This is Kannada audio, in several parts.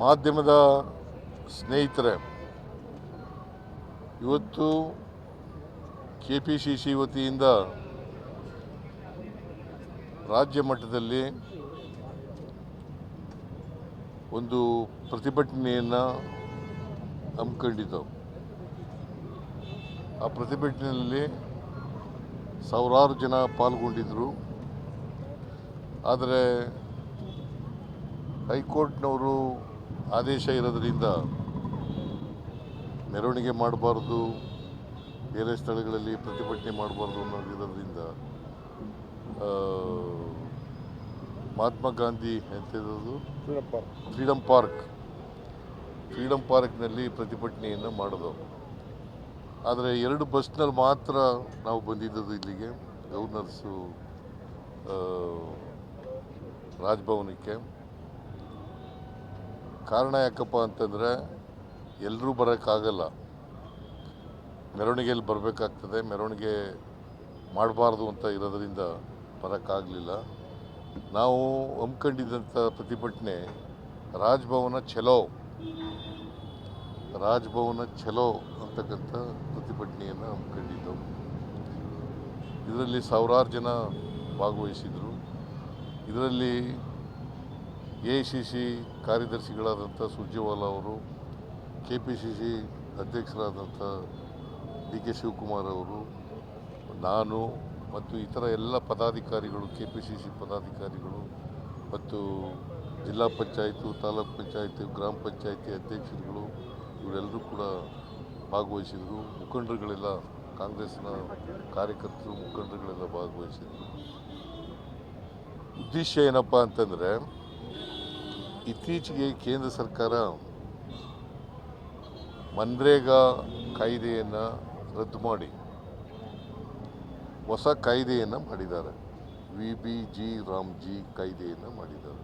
ಮಾಧ್ಯಮದ ಸ್ನೇಹಿತರೆ, ಇವತ್ತು ಕೆ ಪಿ ಸಿ ಸಿ ವತಿಯಿಂದ ರಾಜ್ಯ ಮಟ್ಟದಲ್ಲಿ ಒಂದು ಪ್ರತಿಭಟನೆಯನ್ನು ಹಮ್ಮಿಕೊಂಡಿದ್ದವು. ಆ ಪ್ರತಿಭಟನೆಯಲ್ಲಿ ಸಾವಿರಾರು ಜನ ಪಾಲ್ಗೊಂಡಿದ್ದರು ಆದರೆ ಹೈಕೋರ್ಟ್ನವರು ಆದೇಶ ಇರೋದರಿಂದ ಮೆರವಣಿಗೆ ಮಾಡಬಾರ್ದು ಬೇರೆ ಸ್ಥಳಗಳಲ್ಲಿ ಪ್ರತಿಭಟನೆ ಮಾಡಬಾರ್ದು ಅನ್ನೋದಿರೋದ್ರಿಂದ ಮಹಾತ್ಮ ಗಾಂಧಿ ಎಂತಿರೋದು ಫ್ರೀಡಮ್ ಪಾರ್ಕ್ ಫ್ರೀಡಮ್ ಪಾರ್ಕ್ನಲ್ಲಿ ಪ್ರತಿಭಟನೆಯನ್ನು ಮಾಡೋದು. ಆದರೆ ಎರಡು ಬಸ್ನಲ್ಲಿ ಮಾತ್ರ ನಾವು ಬಂದಿದ್ದದು ಇಲ್ಲಿಗೆ ಗವರ್ನರ್ಸು ರಾಜಭವನಕ್ಕೆ. ಕಾರಣ ಯಾಕಪ್ಪ ಅಂತಂದರೆ ಎಲ್ಲರೂ ಬರೋಕ್ಕಾಗಲ್ಲ. ಮೆರವಣಿಗೆಯಲ್ಲಿ ಬರಬೇಕಾಗ್ತದೆ, ಮೆರವಣಿಗೆ ಮಾಡಬಾರ್ದು ಅಂತ ಇರೋದರಿಂದ ಬರೋಕ್ಕಾಗಲಿಲ್ಲ. ನಾವು ಹಮ್ಮಿಕೊಂಡಿದ್ದಂಥ ಪ್ರತಿಭಟನೆ ರಾಜಭವನ ಚಲೋ ರಾಜಭವನ ಚಲೋ ಅಂತಕ್ಕಂಥ ಪ್ರತಿಭಟನೆಯನ್ನು ಹಮ್ಮಿಕೊಂಡಿದ್ದೆವು. ಇದರಲ್ಲಿ ಸಾವಿರಾರು ಜನ ಭಾಗವಹಿಸಿದರು. ಇದರಲ್ಲಿ ಎ ಐ ಸಿ ಸಿ ಕಾರ್ಯದರ್ಶಿಗಳಾದಂಥ ಸುರ್ಜೇವಾಲಾ ಅವರು, ಕೆ ಪಿ ಸಿ ಸಿ ಅಧ್ಯಕ್ಷರಾದಂಥ ಡಿ ಕೆ ಶಿವಕುಮಾರ್ ಅವರು, ನಾನು ಮತ್ತು ಇತರ ಎಲ್ಲ ಪದಾಧಿಕಾರಿಗಳು, ಕೆ ಪಿ ಸಿ ಸಿ ಪದಾಧಿಕಾರಿಗಳು ಮತ್ತು ಜಿಲ್ಲಾ ಪಂಚಾಯತು, ತಾಲೂಕ್ ಪಂಚಾಯಿತಿ, ಗ್ರಾಮ ಪಂಚಾಯಿತಿ ಅಧ್ಯಕ್ಷರುಗಳು ಇವರೆಲ್ಲರೂ ಕೂಡ ಭಾಗವಹಿಸಿದರು. ಮುಖಂಡರುಗಳೆಲ್ಲ ಕಾಂಗ್ರೆಸ್ನ ಕಾರ್ಯಕರ್ತರು, ಮುಖಂಡರುಗಳೆಲ್ಲ ಭಾಗವಹಿಸಿದರು. ಉದ್ದೇಶ ಏನಪ್ಪ ಅಂತಂದರೆ ಇತ್ತೀಚೆಗೆ ಕೇಂದ್ರ ಸರ್ಕಾರ ಮನ್ರೇಗಾ ಕಾಯ್ದೆಯನ್ನು ರದ್ದು ಮಾಡಿ. ಹೊಸ ಕಾಯ್ದೆಯನ್ನು ಮಾಡಿದ್ದಾರೆ. V B G RAM G ಕಾಯ್ದೆಯನ್ನು ಮಾಡಿದ್ದಾರೆ.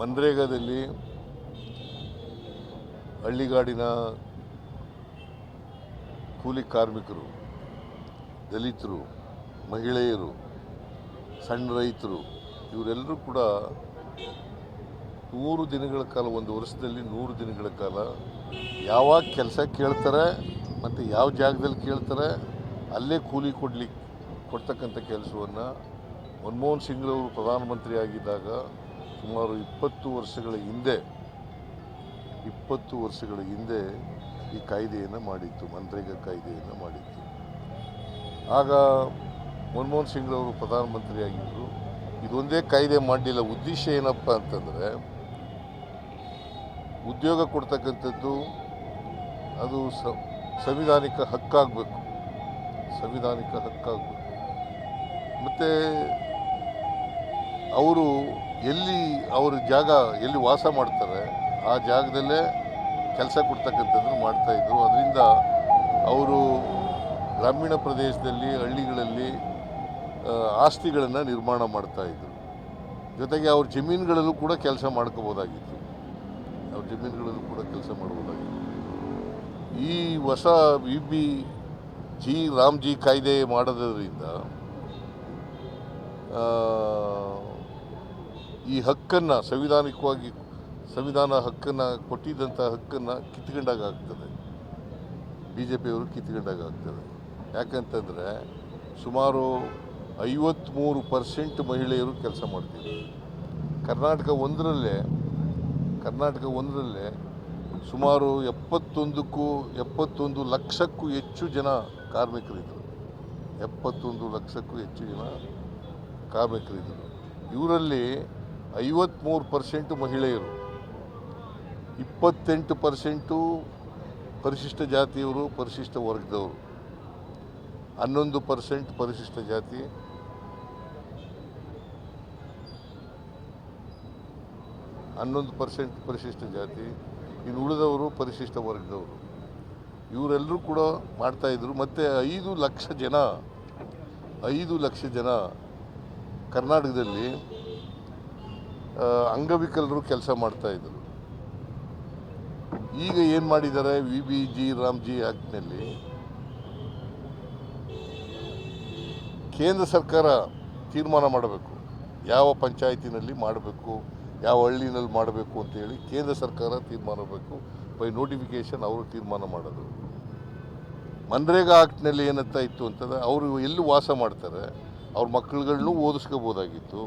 ಮನ್ರೇಗಾದಲ್ಲಿ ಹಳ್ಳಿಗಾಡಿನ ಕೂಲಿ ಕಾರ್ಮಿಕರು, ದಲಿತರು ಮಹಿಳೆಯರು, ಸಣ್ಣ ರೈತರು, ಇವರೆಲ್ಲರೂ ಕೂಡ ನೂರು ದಿನಗಳ ಕಾಲ, ಒಂದು ವರ್ಷದಲ್ಲಿ ನೂರು ದಿನಗಳ ಕಾಲ ಯಾವಾಗ ಕೆಲಸ ಕೇಳ್ತಾರೆ ಮತ್ತು ಯಾವ ಜಾಗದಲ್ಲಿ ಕೇಳ್ತಾರೆ, ಅಲ್ಲೇ ಕೂಲಿ ಕೊಡ್ಲಿಕ್ಕೆ ಕೊಡ್ತಕ್ಕಂಥ ಕೆಲಸವನ್ನು ಮನಮೋಹನ್ ಸಿಂಗ್ರವರು ಪ್ರಧಾನಮಂತ್ರಿ ಆಗಿದ್ದಾಗ ಸುಮಾರು ಇಪ್ಪತ್ತು ವರ್ಷಗಳ ಹಿಂದೆ, ಇಪ್ಪತ್ತು ವರ್ಷಗಳ ಹಿಂದೆ ಈ ಕಾಯ್ದೆಯನ್ನು ಮಾಡಿತ್ತು, ಮನ್ರೇಗಾ ಕಾಯ್ದೆಯನ್ನು ಮಾಡಿತ್ತು. ಆಗ ಮನಮೋಹನ್ ಸಿಂಗ್ರವರು ಪ್ರಧಾನಮಂತ್ರಿ ಆಗಿದ್ದರು ಇದೊಂದೇ ಕಾಯ್ದೆ ಮಾಡಲಿಲ್ಲ. ಉದ್ದೇಶ ಏನಪ್ಪ ಅಂತಂದರೆ, ಉದ್ಯೋಗ ಕೊಡ್ತಕ್ಕಂಥದ್ದು ಅದು ಸಂವಿಧಾನಿಕ ಹಕ್ಕಾಗಬೇಕು. ಸಂವಿಧಾನಿಕ ಹಕ್ಕಾಗಬೇಕು. ಮತ್ತು ಅವರು ಎಲ್ಲಿ ಅವ್ರ ಜಾಗ ಎಲ್ಲಿ ವಾಸ ಮಾಡ್ತಾರೆ, ಆ ಜಾಗದಲ್ಲೇ ಕೆಲಸ ಕೊಡ್ತಕ್ಕಂಥದ್ದನ್ನು ಮಾಡ್ತಾಯಿದ್ರು ಅದರಿಂದ ಅವರು ಗ್ರಾಮೀಣ ಪ್ರದೇಶದಲ್ಲಿ, ಹಳ್ಳಿಗಳಲ್ಲಿ ಆಸ್ತಿಗಳನ್ನು ನಿರ್ಮಾಣ ಮಾಡ್ತಾಯಿದ್ರು ಜೊತೆಗೆ ಅವ್ರ ಜಮೀನುಗಳಲ್ಲೂ ಕೂಡ ಕೆಲಸ ಮಾಡ್ಕೋಬೋದಾಗಿತ್ತು. ಅವ್ರ ಜಮೀನುಗಳಲ್ಲೂ ಕೂಡ ಕೆಲಸ ಮಾಡ್ಬೋದಾಗಿತ್ತು. ಈ ಹೊಸ ವಿ ಬಿ ಜಿ ರಾಮ್ಜಿ ಕಾಯ್ದೆ ಮಾಡೋದ್ರಿಂದ ಈ ಹಕ್ಕನ್ನು ಸಂವಿಧಾನಿಕವಾಗಿ, ಸಂವಿಧಾನ ಹಕ್ಕನ್ನು ಕೊಟ್ಟಿದ್ದಂಥ ಹಕ್ಕನ್ನು ಕಿತ್ಕೊಂಡಾಗ ಆಗ್ತದೆ. ಬಿ ಜೆ ಪಿಯವರು ಕಿತ್ಕೊಂಡಾಗ ಆಗ್ತದೆ. ಯಾಕಂತಂದರೆ ಸುಮಾರು ಐವತ್ತ್ಮೂರು ಪರ್ಸೆಂಟ್ ಮಹಿಳೆಯರು ಕೆಲಸ ಮಾಡ್ತೀವಿ ಕರ್ನಾಟಕ ಒಂದರಲ್ಲೇ ಕರ್ನಾಟಕ ಒಂದರಲ್ಲೇ ಸುಮಾರು ಎಪ್ಪತ್ತೊಂದಕ್ಕೂ, ಎಪ್ಪತ್ತೊಂದು ಲಕ್ಷಕ್ಕೂ ಹೆಚ್ಚು ಜನ ಕಾರ್ಮಿಕರಿದ್ದರು. ಎಪ್ಪತ್ತೊಂದು ಲಕ್ಷಕ್ಕೂ ಹೆಚ್ಚು ಜನ ಕಾರ್ಮಿಕರಿದ್ದರು. ಇವರಲ್ಲಿ ಐವತ್ತ್ಮೂರು ಪರ್ಸೆಂಟು ಮಹಿಳೆಯರು, ಇಪ್ಪತ್ತೆಂಟು ಪರ್ಸೆಂಟು ಪರಿಶಿಷ್ಟ ಜಾತಿಯವರು, ಪರಿಶಿಷ್ಟ ವರ್ಗದವರು. ಹನ್ನೊಂದು ಪರ್ಸೆಂಟ್ ಪರಿಶಿಷ್ಟ ಜಾತಿ ಹನ್ನೊಂದು ಪರ್ಸೆಂಟ್ ಪರಿಶಿಷ್ಟ ಜಾತಿ, ಇನ್ನು ಉಳಿದವರು ಪರಿಶಿಷ್ಟ ವರ್ಗದವರು. ಇವರೆಲ್ಲರೂ ಕೂಡ ಮಾಡ್ತಾಯಿದ್ರು ಮತ್ತು ಐದು ಲಕ್ಷ ಜನ, ಐದು ಲಕ್ಷ ಜನ ಕರ್ನಾಟಕದಲ್ಲಿ ಅಂಗವಿಕಲರು ಕೆಲಸ ಮಾಡ್ತಾಯಿದ್ರು ಈಗ ಏನು ಮಾಡಿದ್ದಾರೆ? V B G RAM G ಆ್ಯಕ್ಟ್ನಲ್ಲಿ ಕೇಂದ್ರ ಸರ್ಕಾರ ತೀರ್ಮಾನ ಮಾಡಬೇಕು. ಯಾವ ಪಂಚಾಯತಿನಲ್ಲಿ ಮಾಡಬೇಕು? ಯಾವ ಹಳ್ಳಿನಲ್ಲಿ ಮಾಡಬೇಕು ಅಂತೇಳಿ ಕೇಂದ್ರ ಸರ್ಕಾರ ತೀರ್ಮಾನ ಮಾಡಬೇಕು ಬೈ ನೋಟಿಫಿಕೇಶನ್ ಅವರು ತೀರ್ಮಾನ ಮಾಡೋದು. ಮನ್ರೇಗಾ ಆ್ಯಕ್ಟ್ನಲ್ಲಿ ಏನಂತ ಇತ್ತು ಅಂತಂದರೆ ಅವರು ಎಲ್ಲಿ ವಾಸ ಮಾಡ್ತಾರೆ, ಅವ್ರ ಮಕ್ಕಳುಗಳನ್ನು ಓದಿಸ್ಕೋಬೋದಾಗಿತ್ತು,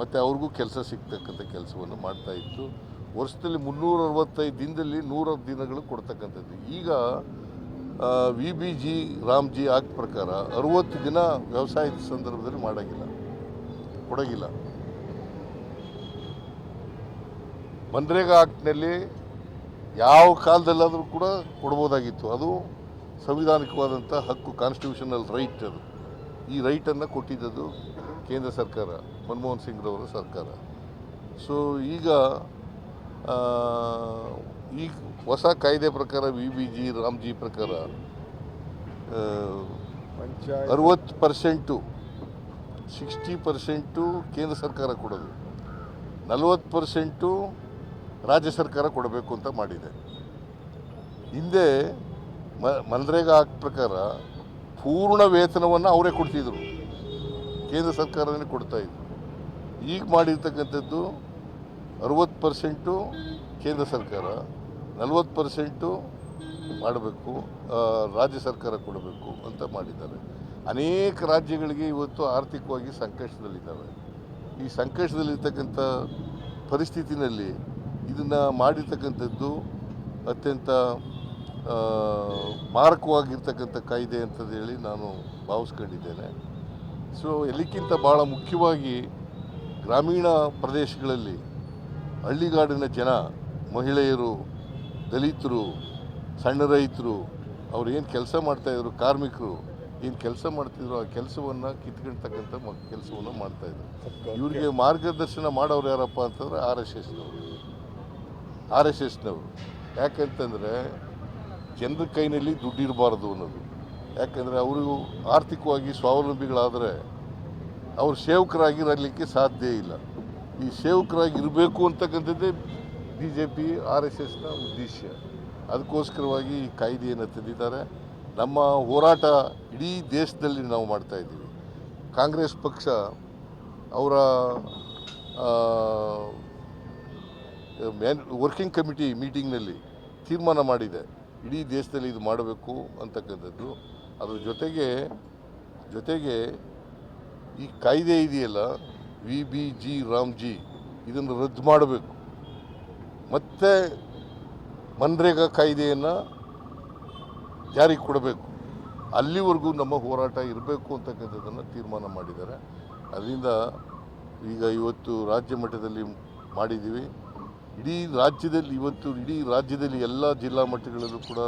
ಮತ್ತು ಅವ್ರಿಗೂ ಕೆಲಸ ಸಿಗ್ತಕ್ಕಂಥ ಕೆಲಸವನ್ನು ಮಾಡ್ತಾ ಇತ್ತು. ವರ್ಷದಲ್ಲಿ ಮುನ್ನೂರ ಅರವತ್ತೈದು ದಿನದಲ್ಲಿ ನೂರ ದಿನಗಳು ಕೊಡ್ತಕ್ಕಂಥದ್ದು. ಈಗ V B G RAM G act ಪ್ರಕಾರ ಅರುವತ್ತು ದಿನ ವ್ಯವಸಾಯದ ಸಂದರ್ಭದಲ್ಲಿ ಮಾಡೋಂಗಿಲ್ಲ. ಕೊಡೋಗಿಲ್ಲ. ಮನ್ರೇಗಾ ಆಕ್ಟ್ನಲ್ಲಿ ಯಾವ ಕಾಲದಲ್ಲಾದರೂ ಕೂಡ ಕೊಡ್ಬೋದಾಗಿತ್ತು. ಅದು ಸಂವಿಧಾನಿಕವಾದಂಥ ಹಕ್ಕು ಕಾನ್ಸ್ಟಿಟ್ಯೂಷನಲ್ ರೈಟ್ ಅದು. ಈ ರೈಟನ್ನು ಕೊಟ್ಟಿದ್ದದು ಕೇಂದ್ರ ಸರ್ಕಾರ ಮನಮೋಹನ್ ಸಿಂಗ್ರವರ ಸರ್ಕಾರ. ಸೊ ಈಗ ಈ ಹೊಸ ಕಾಯ್ದೆ ಪ್ರಕಾರ ವಿ ಬಿ ಜಿ ರಾಮ್ಜಿ ಪ್ರಕಾರ ಅರುವತ್ತು ಪರ್ಸೆಂಟು ಸಿಕ್ಸ್ಟಿ ಪರ್ಸೆಂಟು ಕೇಂದ್ರ ಸರ್ಕಾರ ಕೊಡೋದು. ನಲವತ್ತು ಪರ್ಸೆಂಟು ರಾಜ್ಯ ಸರ್ಕಾರ ಕೊಡಬೇಕು ಅಂತ ಮಾಡಿದೆ. ಹಿಂದೆ ಮ ಮನ್ರೇಗಾ ಪ್ರಕಾರ ಪೂರ್ಣ ವೇತನವನ್ನು ಅವರೇ ಕೊಡ್ತಿದ್ರು. ಕೇಂದ್ರ ಸರ್ಕಾರನೇ ಕೊಡ್ತಾ ಇದ್ರು. ಈಗ ಮಾಡಿರ್ತಕ್ಕಂಥದ್ದು ಅರುವತ್ತು ಪರ್ಸೆಂಟು ಕೇಂದ್ರ ಸರ್ಕಾರ, ನಲವತ್ತು ಪರ್ಸೆಂಟು ಮಾಡಬೇಕು ರಾಜ್ಯ ಸರ್ಕಾರ ಕೊಡಬೇಕು ಅಂತ ಮಾಡಿದ್ದಾರೆ. ಅನೇಕ ರಾಜ್ಯಗಳಿಗೆ ಇವತ್ತು ಆರ್ಥಿಕವಾಗಿ ಸಂಕಷ್ಟದಲ್ಲಿದ್ದಾವೆ. ಈ ಸಂಕಷ್ಟದಲ್ಲಿರ್ತಕ್ಕಂಥ ಪರಿಸ್ಥಿತಿನಲ್ಲಿ ಇದನ್ನು ಮಾಡಿರ್ತಕ್ಕಂಥದ್ದು ಅತ್ಯಂತ ಮಾರಕವಾಗಿರ್ತಕ್ಕಂಥ ಕಾಯ್ದೆ ಹೇಳಿ ನಾನು ಭಾವಿಸ್ಕೊಂಡಿದ್ದೇನೆ. ಸೊ ಎಲ್ಲಕ್ಕಿಂತ ಭಾಳ ಮುಖ್ಯವಾಗಿ ಗ್ರಾಮೀಣ ಪ್ರದೇಶಗಳಲ್ಲಿ ಹಳ್ಳಿಗಾಡಿನ ಜನ ಮಹಿಳೆಯರು ದಲಿತರು ಸಣ್ಣ ರೈತರು ಅವ್ರು ಏನು ಕೆಲಸ ಮಾಡ್ತಾಯಿದ್ರು ಕಾರ್ಮಿಕರು ಏನು ಕೆಲಸ ಮಾಡ್ತಿದ್ರು ಆ ಕೆಲಸವನ್ನು ಕಿತ್ಕೊಳ್ತಕ್ಕಂಥ ಕೆಲಸವನ್ನು ಮಾಡ್ತಾಯಿದ್ರು ಇವರಿಗೆ ಮಾರ್ಗದರ್ಶನ ಮಾಡೋರು ಯಾರಪ್ಪ ಅಂತಂದ್ರೆ ಆರ್ ಎಸ್ ಎಸ್ನವರು ಆರ್ ಎಸ್ ಎಸ್ನವರು. ಯಾಕಂತಂದರೆ ಜನರ ಕೈನಲ್ಲಿ ದುಡ್ಡಿರಬಾರ್ದು ಅನ್ನೋದು. ಯಾಕಂದರೆ ಅವರು ಆರ್ಥಿಕವಾಗಿ ಸ್ವಾವಲಂಬಿಗಳಾದರೆ ಅವರು ಸೇವಕರಾಗಿರಲಿಕ್ಕೆ ಸಾಧ್ಯ ಇಲ್ಲ. ಈ ಸೇವಕರಾಗಿ ಇರಬೇಕು ಅಂತಕ್ಕಂಥದ್ದೇ B J P, R S ಎಸ್ನ ಉದ್ದೇಶ. ಅದಕ್ಕೋಸ್ಕರವಾಗಿ ಈ ಕಾಯ್ದೆಯನ್ನು ತಂದಿದ್ದಾರೆ ನಮ್ಮ ಹೋರಾಟ ಇಡೀ ದೇಶದಲ್ಲಿ ನಾವು ಮಾಡ್ತಾ ಇದ್ದೀವಿ. ಕಾಂಗ್ರೆಸ್ ಪಕ್ಷ ಅವರ ಮ್ಯಾನ್ ವರ್ಕಿಂಗ್ ಕಮಿಟಿ ಮೀಟಿಂಗ್ನಲ್ಲಿ ತೀರ್ಮಾನ ಮಾಡಿದೆ. ಇಡೀ ದೇಶದಲ್ಲಿ ಇದು ಮಾಡಬೇಕು ಅಂತಕ್ಕಂಥದ್ದು. ಅದ್ರ ಜೊತೆಗೆ ಜೊತೆಗೆ ಈ ಕಾಯ್ದೆ ಇದೆಯಲ್ಲ, V B G RAM G, ಇದನ್ನು ರದ್ದು ಮಾಡಬೇಕು. ಮತ್ತೆ ಮನ್ರೇಗಾ ಕಾಯ್ದೆಯನ್ನು ಜಾರಿಗೆ ಕೊಡಬೇಕು. ಅಲ್ಲಿವರೆಗೂ ನಮ್ಮ ಹೋರಾಟ ಇರಬೇಕು ಅಂತಕ್ಕಂಥದ್ದನ್ನು ತೀರ್ಮಾನ ಮಾಡಿದ್ದಾರೆ. ಅದರಿಂದ ಈಗ ಇವತ್ತು ರಾಜ್ಯ ಮಟ್ಟದಲ್ಲಿ ಮಾಡಿದ್ದೀವಿ. ಇಡೀ ರಾಜ್ಯದಲ್ಲಿ ಇವತ್ತು ಇಡೀ ರಾಜ್ಯದಲ್ಲಿ ಎಲ್ಲ ಜಿಲ್ಲಾ ಮಟ್ಟಗಳಲ್ಲೂ ಕೂಡ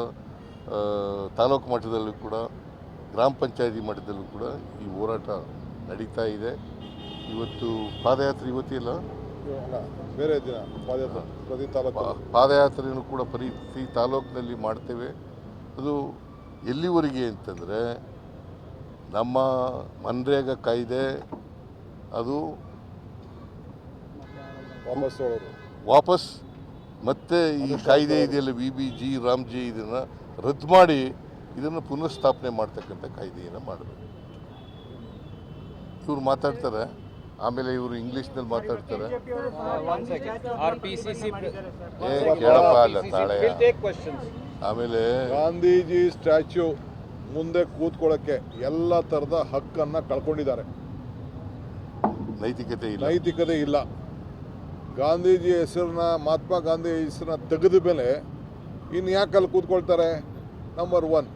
ತಾಲೂಕು ಮಟ್ಟದಲ್ಲೂ ಕೂಡ ಗ್ರಾಮ ಪಂಚಾಯತಿ ಮಟ್ಟದಲ್ಲೂ ಕೂಡ ಈ ಹೋರಾಟ ನಡೀತಾ ಇದೆ. ಇವತ್ತು ಪಾದಯಾತ್ರೆ ಇವತ್ತಿಲ್ಲ ಬೇರೆ ದಿನ ಪಾದಯಾತ್ರೆ ಪ್ರತಿ ತಾಲೂಕು. ಪಾದಯಾತ್ರೆಯನ್ನು ಕೂಡ ಪ್ರತಿ ತಾಲೂಕಿನಲ್ಲಿ ಮಾಡ್ತೇವೆ. ಅದು ಎಲ್ಲಿವರೆಗೆ ಅಂತಂದರೆ ನಮ್ಮ ಮನ್ರೇಗಾ ಕಾಯ್ದೆ ಅದು ವಾಪಸ್ ವಾಪಸ್ ಮತ್ತೆ ಈ ಕಾಯ್ದೆ ಇದೆಯಲ್ಲ V B G RAM G ಇದನ್ನು ರದ್ದು ಮಾಡಿ ಇದನ್ನು ಪುನಃಸ್ಥಾಪನೆ ಮಾಡ್ತಕ್ಕಂಥ ಕಾಯ್ದೆಯನ್ನು ಮಾಡಬೇಕು. ಇವ್ರು ಮಾತಾಡ್ತಾರೆ ಆಮೇಲೆ ಇವರು ಇಂಗ್ಲೀಷ್ನಲ್ಲಿ ಮಾತಾಡ್ತಾರೆ. ಏ ಕೇಳಪ್ಪ ಅಲ್ಲ ತಾಳೆ. ಆಮೇಲೆ ಗಾಂಧೀಜಿ ಸ್ಟ್ಯಾಚ್ಯು ಮುಂದೆ ಕೂತ್ಕೊಳ್ಳೋಕ್ಕೆ ಎಲ್ಲ ಥರದ ಹಕ್ಕನ್ನು ಕಳ್ಕೊಂಡಿದ್ದಾರೆ. ನೈತಿಕತೆ ಇಲ್ಲ. ನೈತಿಕತೆ ಇಲ್ಲ. ಗಾಂಧೀಜಿ ಹೆಸರನ್ನ, ಮಹಾತ್ಮ ಗಾಂಧಿ ಹೆಸರನ್ನ ತೆಗೆದ ಮೇಲೆ ಇನ್ನು ಯಾಕೆ ಅಲ್ಲಿ ಕೂತ್ಕೊಳ್ತಾರೆ? ನಂಬರ್ ಒನ್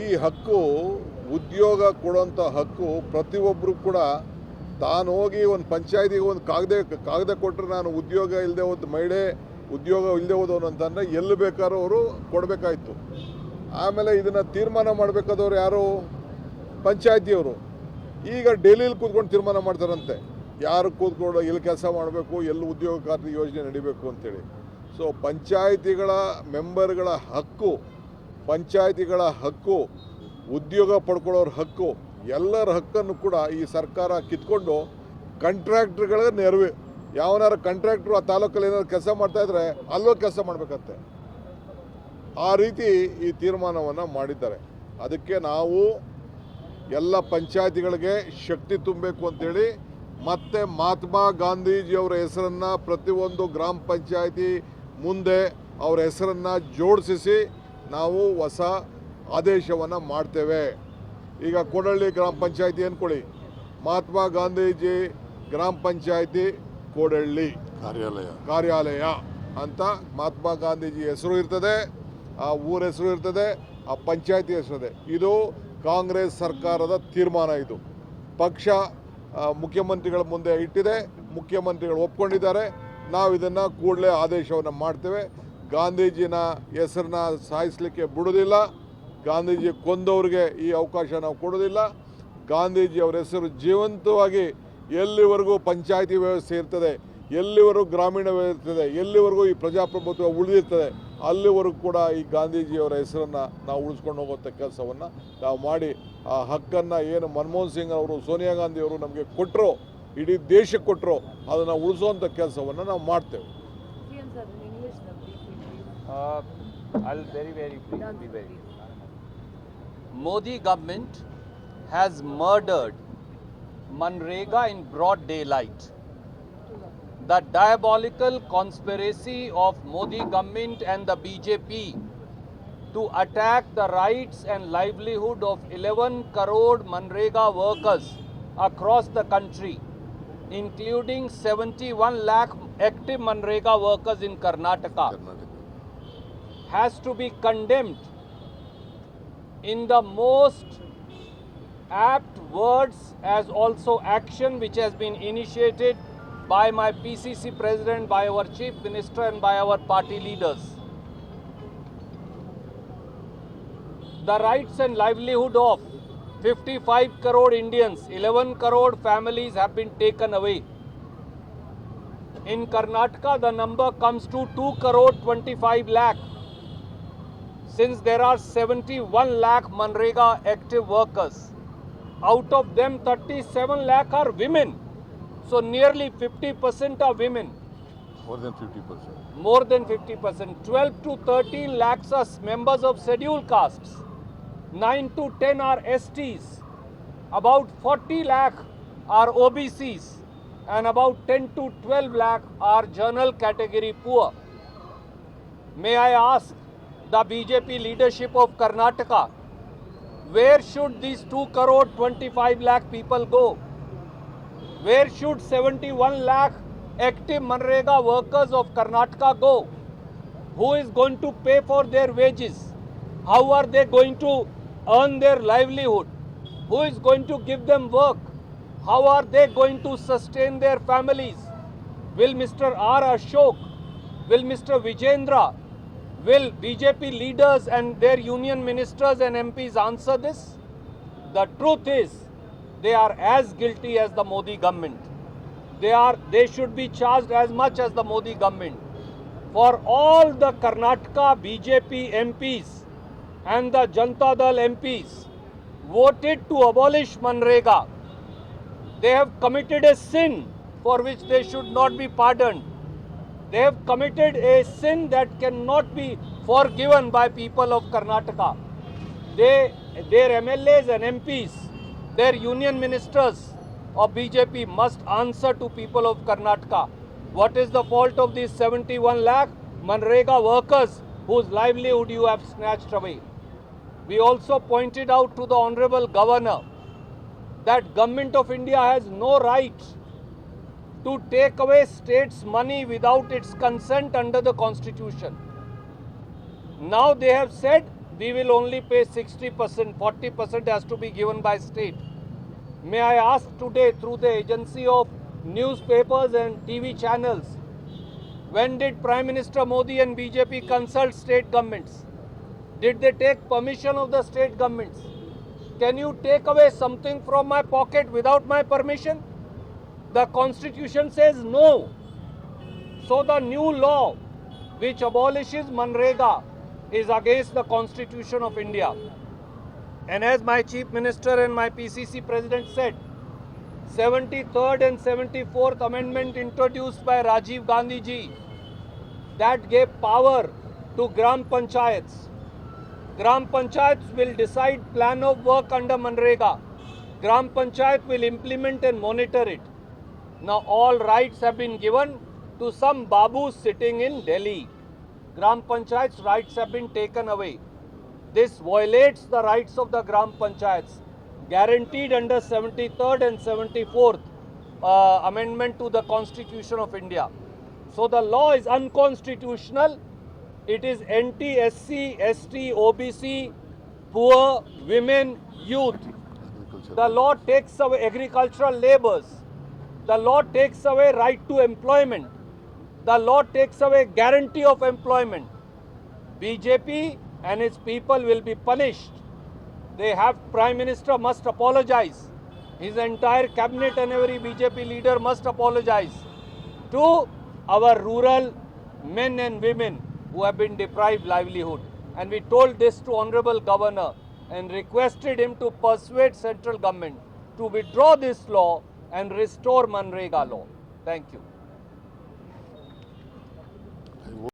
ಈ ಹಕ್ಕು, ಉದ್ಯೋಗ ಕೊಡೋಂಥ ಹಕ್ಕು ಪ್ರತಿಯೊಬ್ಬರು ಕೂಡ ತಾನು ಹೋಗಿ ಒಂದು ಪಂಚಾಯತಿಗೆ ಒಂದು ಕಾಗದ ಕಾಗದ ಕೊಟ್ಟರೆ ನಾನು ಉದ್ಯೋಗ ಇಲ್ಲದೆ ಹೋದ ಮಹಿಳೆ, ಉದ್ಯೋಗ ಇಲ್ಲದೆ ಹೋದವನು ಅಂತಂದರೆ ಎಲ್ಲಿ ಬೇಕಾದ್ರೂ ಅವರು ಕೊಡಬೇಕಾಯಿತು. ಆಮೇಲೆ ಇದನ್ನು ತೀರ್ಮಾನ ಮಾಡಬೇಕಾದವ್ರು ಯಾರು? ಪಂಚಾಯತಿಯವರು. ಈಗ ಡೆಲ್ಲಿಲಿ ಕೂತ್ಕೊಂಡು ತೀರ್ಮಾನ ಮಾಡ್ತಾರಂತೆ. ಯಾರು ಕೂತ್ಕೊಂಡು ಎಲ್ಲಿ ಕೆಲಸ ಮಾಡಬೇಕು, ಎಲ್ಲಿ ಉದ್ಯೋಗ ಖಾತ್ರಿ ಯೋಜನೆ ನಡಿಬೇಕು ಅಂತೇಳಿ. ಸೊ ಪಂಚಾಯಿತಿಗಳ ಮೆಂಬರ್ಗಳ ಹಕ್ಕು, ಪಂಚಾಯಿತಿಗಳ ಹಕ್ಕು, ಉದ್ಯೋಗ ಪಡ್ಕೊಳ್ಳೋರ ಹಕ್ಕು, ಎಲ್ಲರ ಹಕ್ಕನ್ನು ಕೂಡ ಈ ಸರ್ಕಾರ ಕಿತ್ಕೊಂಡು ಕಾಂಟ್ರಾಕ್ಟ್ರ್ಗಳ ನೆರವು. ಯಾವನಾರು ಕಾಂಟ್ರಾಕ್ಟ್ರು ಆ ತಾಲೂಕಲ್ಲಿ ಏನಾದ್ರು ಕೆಲಸ ಮಾಡ್ತಾ ಇದ್ರೆ ಅಲ್ಲೋ ಕೆಲಸ ಮಾಡಬೇಕಂತೆ. ಆ ರೀತಿ ಈ ತೀರ್ಮಾನವನ್ನು ಮಾಡಿದ್ದಾರೆ. ಅದಕ್ಕೆ ನಾವು ಎಲ್ಲ ಪಂಚಾಯಿತಿಗಳಿಗೆ ಶಕ್ತಿ ತುಂಬಬೇಕು ಅಂತೇಳಿ ಮತ್ತೆ ಮಹಾತ್ಮ ಗಾಂಧೀಜಿಯವರ ಹೆಸರನ್ನು ಪ್ರತಿಯೊಂದು ಗ್ರಾಮ ಪಂಚಾಯಿತಿ ಮುಂದೆ ಅವರ ಹೆಸರನ್ನು ಜೋಡಿಸಿ ನಾವು ಹೊಸ ಆದೇಶವನ್ನು ಮಾಡ್ತೇವೆ. ಈಗ ಕೋಡಳ್ಳಿ ಗ್ರಾಮ ಪಂಚಾಯಿತಿ ಅಂದ್ಕೊಳ್ಳಿ ಮಹಾತ್ಮ ಗಾಂಧೀಜಿ ಗ್ರಾಮ ಪಂಚಾಯಿತಿ ಕೋಡಳ್ಳಿ. ಕಾರ್ಯಾಲಯ. ಕಾರ್ಯಾಲಯ ಅಂತ ಮಹಾತ್ಮ ಗಾಂಧೀಜಿ ಹೆಸರು ಇರ್ತದೆ ಆ ಊರ ಹೆಸರು ಇರ್ತದೆ ಆ ಪಂಚಾಯಿತಿ ಹೆಸರು ಇದೆ. ಇದು ಕಾಂಗ್ರೆಸ್ ಸರ್ಕಾರದ ತೀರ್ಮಾನ ಇದು. ಪಕ್ಷ ಮುಖ್ಯಮಂತ್ರಿಗಳ ಮುಂದೆ ಇಟ್ಟಿದೆ. ಮುಖ್ಯಮಂತ್ರಿಗಳು ಒಪ್ಕೊಂಡಿದ್ದಾರೆ. ನಾವು ಇದನ್ನು ಕೂಡಲೇ ಆದೇಶವನ್ನು ಮಾಡ್ತೇವೆ. ಗಾಂಧೀಜಿನ ಹೆಸರನ್ನ ಸಾಯಿಸಲಿಕ್ಕೆ ಬಿಡೋದಿಲ್ಲ. ಗಾಂಧೀಜಿ ಕೊಂದವ್ರಿಗೆ ಈ ಅವಕಾಶ ನಾವು ಕೊಡೋದಿಲ್ಲ. ಗಾಂಧೀಜಿ ಅವರ ಹೆಸರು ಜೀವಂತವಾಗಿ ಎಲ್ಲಿವರೆಗೂ ಪಂಚಾಯಿತಿ ವ್ಯವಸ್ಥೆ ಇರ್ತದೆ. ಎಲ್ಲಿವರೆಗೂ ಗ್ರಾಮೀಣ ಇರ್ತದೆ ಎಲ್ಲಿವರೆಗೂ ಈ ಪ್ರಜಾಪ್ರಭುತ್ವ ಉಳಿದಿರ್ತದೆ ಅಲ್ಲಿವರೆಗೂ ಕೂಡ ಈ ಗಾಂಧೀಜಿಯವರ ಹೆಸರನ್ನು ನಾವು ಉಳಿಸ್ಕೊಂಡು ಹೋಗುವಂಥ ಕೆಲಸವನ್ನು ನಾವು ಮಾಡಿ ಆ ಹಕ್ಕನ್ನು ಏನು ಮನಮೋಹನ್ ಸಿಂಗ್ ಅವರು ಸೋನಿಯಾ ಗಾಂಧಿ ಅವರು ನಮಗೆ ಕೊಟ್ಟರು ಇಡೀ ದೇಶಕ್ಕೆ ಕೊಟ್ಟರು ಅದನ್ನು ಉಳಿಸುವಂಥ ಕೆಲಸವನ್ನು ನಾವು ಮಾಡ್ತೇವೆ. Modi government has murdered MNREGA in broad day I'll the diabolical conspiracy of Modi government and the BJP to attack the rights and livelihood of 11 crore Manrega workers across the country, including 71 lakh active Manrega workers in Karnataka, Karnataka. has to be condemned in the most apt words as also action which has been initiated by my PCC president, by our chief minister, and by our party leaders. The rights and livelihood of 55 crore Indians, 11 crore families have been taken away. In Karnataka, the number comes to 2 crore 25 lakh since there are 71 lakh Manrega active workers. Out of them, 37 lakh are women. So nearly 50% are women. More than 50%. More than 50%. 12 to 13 lakhs are members of scheduled castes. 9 to 10 are STs. About 40 lakh are OBCs. And about 10 to 12 lakh are general category poor. May I ask the BJP leadership of Karnataka, where should these 2 crore 25 lakh people go? Where should 71 lakh active Manrega workers of Karnataka go? Who is going to pay for their wages? How are they going to earn their livelihood? Who is going to give them work? How are they going to sustain their families? Will Mr. R. Ashok, will Mr. Vijendra, will BJP leaders and their union ministers and MPs answer this? The truth is, they are as guilty as the Modi government. They are they should be charged as much as the Modi government. For all the Karnataka BJP MPs and the Janata Dal MPs voted to abolish Manrega, they have committed a sin for which they should not be pardoned. They have committed a sin that cannot be forgiven by people of Karnataka. They, their MLAs and MPs, their union ministers of BJP must answer to people of Karnataka. What is the fault of these 71 lakh Manrega workers whose livelihood you have snatched away? We also pointed out to the Honorable Governor that Government of India has no right to take away states' money without its consent under the constitution. Now they have said we will only pay 60%, 40% has to be given by state. May I ask today through the agency of newspapers and TV channels, when did Prime Minister Modi and BJP consult state governments? Did they take permission of the state governments? Can you take away something from my pocket without my permission? The constitution says no. So the new law which abolishes Manrega is against the constitution of India. And as my chief minister and my PCC president said, 73rd and 74th amendment introduced by Rajiv Gandhi ji that gave power to Gram Panchayats. Gram Panchayats will decide plan of work under Manrega. Gram Panchayat will implement and monitor it. Now all rights have been given to some Babu sitting in Delhi. Gram Panchayat's rights have been taken away. This violates the rights of the Gram Panchayats guaranteed under 73rd and 74th uh, amendment to the Constitution of India. So the law is unconstitutional. It is anti SC, ST, OBC, poor, women, youth. The law takes away agricultural labors. The law takes away right to employment. The law takes away guarantee of employment. BJP and its people will be punished. They have Prime Minister must apologize. His entire cabinet and every BJP leader must apologize to our rural men and women who have been deprived livelihood. And we told this to Honorable Governor and requested him to persuade central government to withdraw this law and restore Manrega law. Thank you.